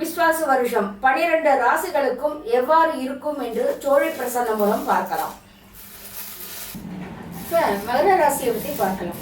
விஸ்வாச வருஷம் பனிரெண்டு ராசிகளுக்கும் எவ்வாறு இருக்கும் என்று சோழி பிரசன்னம் மூலம் பார்க்கலாம். மகர ராசியை பத்தி பார்க்கலாம்.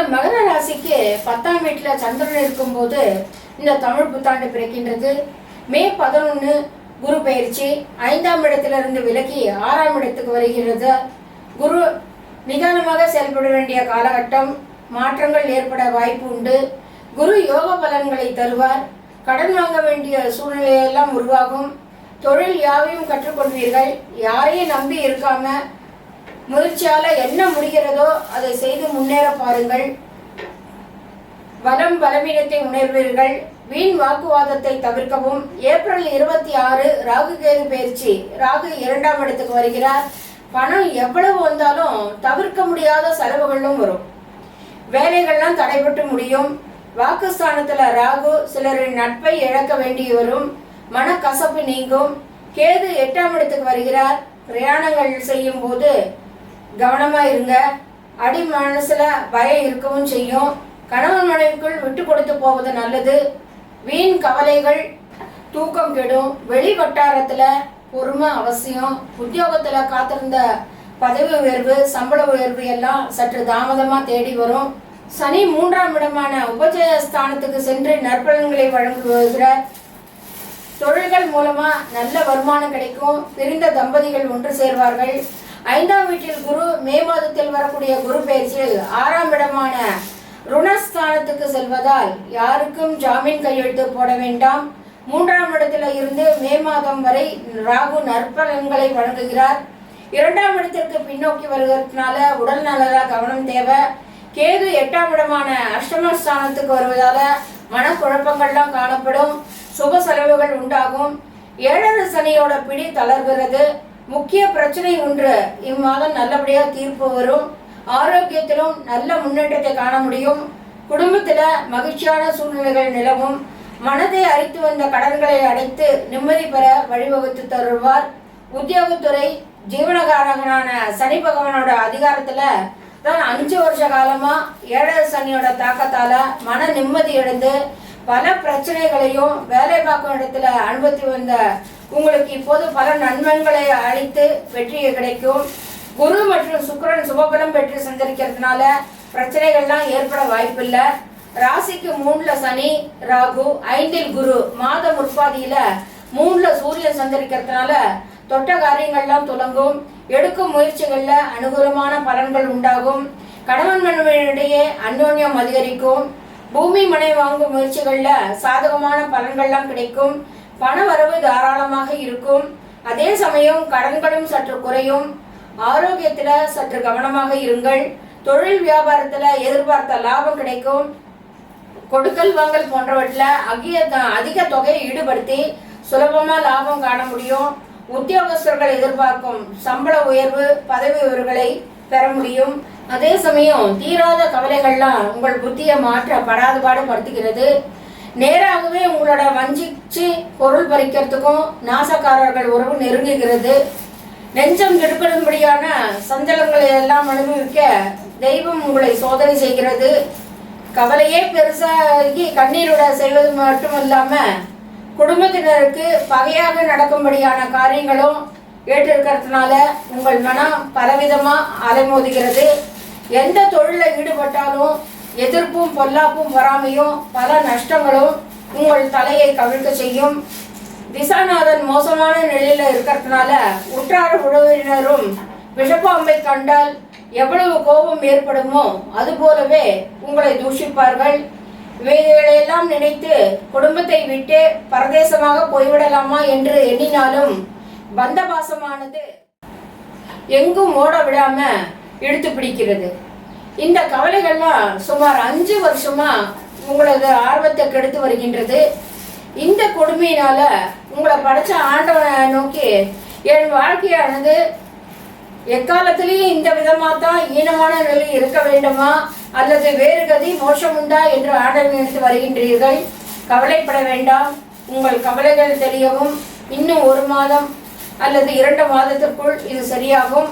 இந்த மகர ராசிக்கு பத்தாம் வீட்டில் சந்திரன் இருக்கும்போது இந்த தமிழ் புத்தாண்டு பிறக்கின்றது. மே பதினொன்று குரு பயிற்சி ஐந்தாம் இடத்துல இருந்து விலகி ஆறாம் இடத்துக்கு வருகிறது. குரு நிதானமாக செயல்பட வேண்டிய காலகட்டம் மாற்றங்கள் ஏற்பட வாய்ப்பு உண்டு. குரு யோக பலன்களை தருவார். கடன் வாங்க வேண்டிய சூழ்நிலையெல்லாம் உருவாகும். தொழில் யாவையும் கற்றுக்கொள்வீர்கள். யாரையும் நம்பி இருக்காமல் முயற்சியால என்ன முடிகிறதோ அதை செய்து முன்னேற பாருங்கள். வனம் பலவீனத்தை உணர்வீர்கள். வீண் வாக்குவாதத்தை தவிர்க்கவும். ஏப்ரல் இருபத்தி ஆறு ராகு கேது பயிற்சி. ராகு இரண்டாம் இடத்துக்கு வருகிறார். பணம் எவ்வளவு வந்தாலும் தவிர்க்க முடியாத செலவுகளும் வரும். வேலைகள்லாம் தடைபட்டு முடியும். வாக்குஸ்தானத்துல ராகு சிலரின் நட்பை இழக்க வேண்டி வரும். மனக்கசப்பு நீங்கும். கேது எட்டாம் இடத்துக்கு வருகிறார். பிரயாணங்கள் செய்யும் போது கவனமா இருங்க. அடி மனசுல பயம் இருக்கவும் செய்யும். கணவன் மனைவிக்குள் விட்டு கொடுத்து போவது நல்லது. வீண் கவலைகள் தூக்கம் கெடும். வெளி வட்டாரத்துல பொறுமை அவசியம். உத்தியோகத்துல காத்திருந்த பதவி உயர்வு சம்பள உயர்வு எல்லாம் சற்று தாமதமா தேடி வரும். சனி மூன்றாம் இடமான உபஜய ஸ்தானத்துக்கு சென்று நற்பலன்களை வழங்குகிறார் தொழில்கள் மூலமா நல்ல வருமானம் கிடைக்கும். பிரிந்த தம்பதிகள் ஒன்று சேர்வார்கள். ஐந்தாம் வீட்டில் குரு மே மாதத்தில் வரக்கூடிய குரு பயிற்சியில் ஆறாம் இடமான ருணஸ்தானத்துக்கு செல்வதால் யாருக்கும் ஜாமீன் கையெழுத்து போட வேண்டாம். மூன்றாம் இடத்துல இருந்து மே மாதம் வரை ராகு நற்பலன்களை வழங்குகிறார். இரண்டாம் இடத்திற்கு பின்னோக்கி வருகிறதுனால உடல் நல கவனம் தேவை. கேது எட்டாம் இடமான அஷ்டமஸ்தானத்துக்கு வருவதால மனக்குழப்பங்கள்லாம் காணப்படும். சுப செலவுகள் உண்டாகும். ஏழரை சனியோட பிடி தளர்கிறது. முக்கிய பிரச்சனை ஒன்று இம்மாதம் நல்லபடியாக தீர்ப்பு வரும். ஆரோக்கியத்திலும் நல்ல முன்னேற்றத்தை காண முடியும். குடும்பத்தில் மகிழ்ச்சியான சூழ்நிலைகள் நிலவும். மனதை அரித்து வந்த கடன்களை அடைத்து நிம்மதி பெற வழிவகுத்து தருவார். உத்தியோகத்துறை ஜீவனகாரகனான சனி பகவானோட அதிகாரத்துல தான் அஞ்சு வருஷ காலமா ஏழரை சனியோட தாக்கத்தால மன நிம்மதி அடைந்து பல பிரச்சனைகளையும் வேலை பார்க்கும் இடத்துல அனுபவித்து வந்த உங்களுக்கு இப்போது பல நன்மன்களை அளித்து வெற்றியை கிடைக்கும். குரு மற்றும் சுக்கரன் சுபபலம் பெற்று சஞ்சரிக்கிறதுனால பிரச்சனைகள்லாம் ஏற்பட வாய்ப்பில்லை. ராசிக்கு மூணுல சனி ராகு ஐந்தில் குரு மாத முற்பாதியில மூணுல சூரியன் சஞ்சரிக்கிறதுனால தொட்ட காரியங்கள்லாம் துலங்கும் எடுக்கும் முயற்சிகள்ல அனுகூலமான பலன்கள் உண்டாகும். கணவன் மனைவியிடையே அந்யோன்யம் அதிகரிக்கும். பூமி மனை வாங்கும் முயற்சிகள்ல சாதகமான பலன்கள்லாம் கிடைக்கும். பண வரவு தாராளமாக இருக்கும். அதே சமயம் கடன்களும் சற்று குறையும். ஆரோக்கியத்துல சற்று கவனமாக இருங்கள். தொழில் வியாபாரத்துல எதிர்பார்த்த லாபம் கிடைக்கும். கொடுக்கல் வாங்கல் போன்றவற்றில் அதிக அதிக தொகையை ஈடுபடுத்தி சுலபமா லாபம் காண முடியும். உத்தியோகஸ்தர்கள் எதிர்பார்க்கும் சம்பள உயர்வு பதவி உயர்வுகளை பெற முடியும். அதே சமயம் தீராத கவலைகள்லாம் உங்கள் புத்தியை மாற்ற படாதுபாடு படுத்துகிறது. நேராகவே உங்களோட வஞ்சிச்சு பொருள் பறிக்கிறதுக்கும் நாசக்காரர்கள் உறவு நெருங்குகிறது. நெஞ்சம் கெடுக்கடும்படியான சஞ்சலங்களை எல்லாம் அனுபவிக்க தெய்வம் உங்களை சோதனை செய்கிறது. கவலையே பெருசாகி கண்ணீரோட செய்வது மட்டுமல்லாம குடும்பத்தினருக்கு பகையாக நடக்கும்படியான காரியங்களும் ஏற்றிருக்கிறதுனால உங்கள் மனம் பலவிதமாக அலைமோதுகிறது. எந்த தொழிலில் ஈடுபட்டாலும் எதிர்ப்பும் பொல்லாப்பும் வராமையும் பல நஷ்டங்களும் உங்கள் தலையை கவிழ்க்க செய்யும். திசாநாதன் மோசமான நிலையில இருக்கிறதுனால உற்றார் உறவினரும் விஷப்பாம்பை கண்டால் எவ்வளவு கோபம் ஏற்படுமோ அது போலவே உங்களை தூஷிப்பார்கள். இவைகளையெல்லாம் நினைத்து குடும்பத்தை விட்டு பரதேசமாக போய்விடலாமா என்று எண்ணினாலும் பந்தபாசமானது எங்கும் ஓட விடாம இழுத்து பிடிக்கிறது. இந்த கவலைகள்லாம் சுமார் அஞ்சு வருஷமா உங்களது ஆர்வத்தை கெடுத்து வருகின்றது. இந்த கொடுமையினால உங்களை படைச்ச ஆண்டவனை நோக்கி என் வாழ்க்கையானது எக்காலத்திலையும் இந்த விதமாக தான் ஈனமான நிலை இருக்க வேண்டுமா? அல்லது வேறு கதி மோட்சம் உண்டா என்று ஆண்டவன் நினைத்து வருகின்றீர்கள்? கவலைப்பட வேண்டாம். உங்கள் கவலைகள் தெரியவும் இன்னும் ஒரு மாதம் அல்லது இரண்டு மாதத்திற்குள் இது சரியாகும்.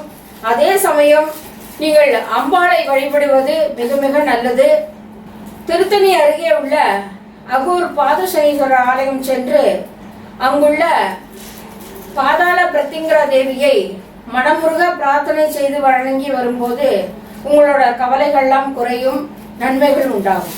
அதே சமயம் நீங்கள் அம்பாளை வழிபடுவது மிக மிக நல்லது. திருத்தணி அருகே உள்ள அகூர் பாதசனீஸ்வரர் ஆலயம் சென்று அங்குள்ள பாதாள பிரத்திங்கரா தேவியை மனமுருக பிரார்த்தனை செய்து வழங்கி வரும்போது உங்களோட கவலைகள்லாம் குறையும் நன்மைகள் உண்டாகும்.